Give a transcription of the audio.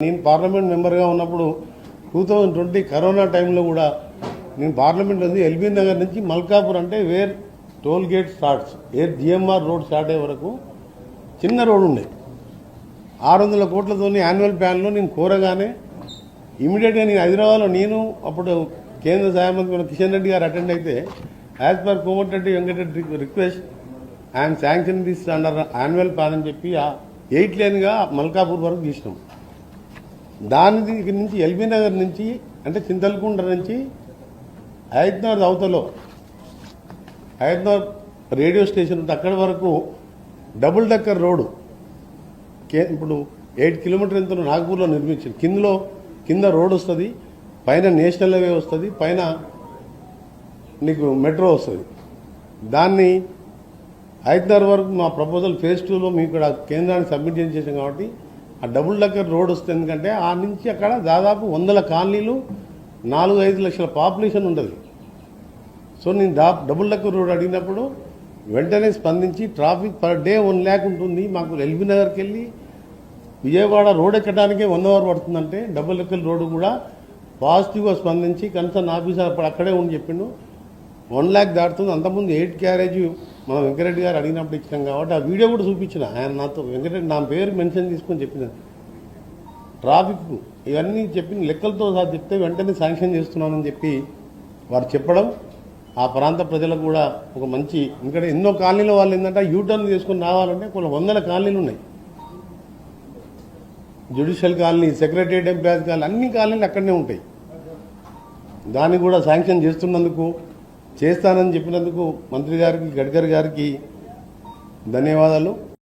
నేను పార్లమెంట్ మెంబర్గా ఉన్నప్పుడు టూ థౌజండ్ ట్వంటీ కరోనా టైంలో కూడా నేను పార్లమెంట్ ఉంది ఎల్బీ నగర్ నుంచి మల్కాపూర్ అంటే where toll gate starts a GMR road start అయ్యే వరకు చిన్న రోడ్ ఉండే. ఆరు వందల కోట్లతో యాన్యువల్ ప్లాన్లో నేను కోరగానే ఇమీడియట్గా నేను హైదరాబాద్లో నేను అప్పుడు కేంద్ర సహాయ మంత్రి కిషన్ రెడ్డి గారు అటెండ్ అయితే as per Komatireddy Venkatreddy request I'm sanction this under annual plan అని చెప్పి ఎయిట్ లేన్గా మల్కాపూర్ వరకు తీసినాం. దాని దగ్గర నుంచి ఎల్బీ నగర్ నుంచి అంటే చింతలకుండ నుంచి హైదరాబాద్ అవతలో హైదరాబాద్ రేడియో స్టేషన్ ఉంటే అక్కడి వరకు డబుల్ డెక్కర్ రోడ్డు కే ఇప్పుడు ఎయిట్ కిలోమీటర్ ఎంత నాగపూర్లో నిర్మించింది. కిందలో కింద రోడ్ వస్తుంది పైన నేషనల్ హైవే వస్తుంది పైన నీకు మెట్రో వస్తుంది. దాన్ని హైదరాబాద్ వరకు మా ప్రపోజల్ ఫేజ్ టూలో మీకు ఇక్కడ కేంద్రానికి సబ్మిట్ చేసాం కాబట్టి ఆ డబుల్ డెక్కర్ రోడ్ వస్తుంది ఎందుకంటే ఆ నుంచి అక్కడ దాదాపు వందల కాలనీలు నాలుగు ఐదు లక్షల పాపులేషన్ ఉండదు. సో నేను దా డబుల్ డెక్కర్ రోడ్ అడిగినప్పుడు వెంటనే స్పందించి traffic per day one lakh ఉంటుంది మాకు ఎల్బీ నగర్కి వెళ్ళి విజయవాడ రోడ్ ఎక్కడానికే వన్ అవర్ పడుతుందంటే డబుల్ డెక్కర్ రోడ్డు కూడా పాజిటివ్గా స్పందించి కన్సర్న్ ఆఫీసర్ అప్పుడు అక్కడే ఉండి చెప్పిండు. వన్ ల్యాక్ దాటుతుంది అంతకుముందు ఎయిట్ క్యారేజ్ మనం వెంకరెడ్డి గారు అడిగినప్పుడు ఇచ్చినాం కాబట్టి ఆ వీడియో కూడా చూపించిన. ఆయన నాతో వెంకరెడ్డి నా పేరు మెన్షన్ తీసుకొని చెప్పిన. ట్రాఫిక్ ఇవన్నీ చెప్పిన లెక్కలతో సహా చెప్తే వెంటనే శాంక్షన్ చేస్తున్నానని చెప్పి వారు చెప్పడం ఆ ప్రాంత ప్రజలకు కూడా ఒక మంచి ఇక్కడ ఎన్నో కాలనీల వాళ్ళు ఏంటంటే యూటర్న్ చేసుకుని రావాలంటే కొన్ని వందల కాలనీలు ఉన్నాయి. Judicial colony secretariat employees colony అన్ని కాలనీలు అక్కడనే ఉంటాయి. దాన్ని కూడా శాంక్షన్ చేస్తున్నందుకు చేస్తానని చెప్పినందుకు మంత్రి గారికి గడ్కరీ గారికి ధన్యవాదాలు.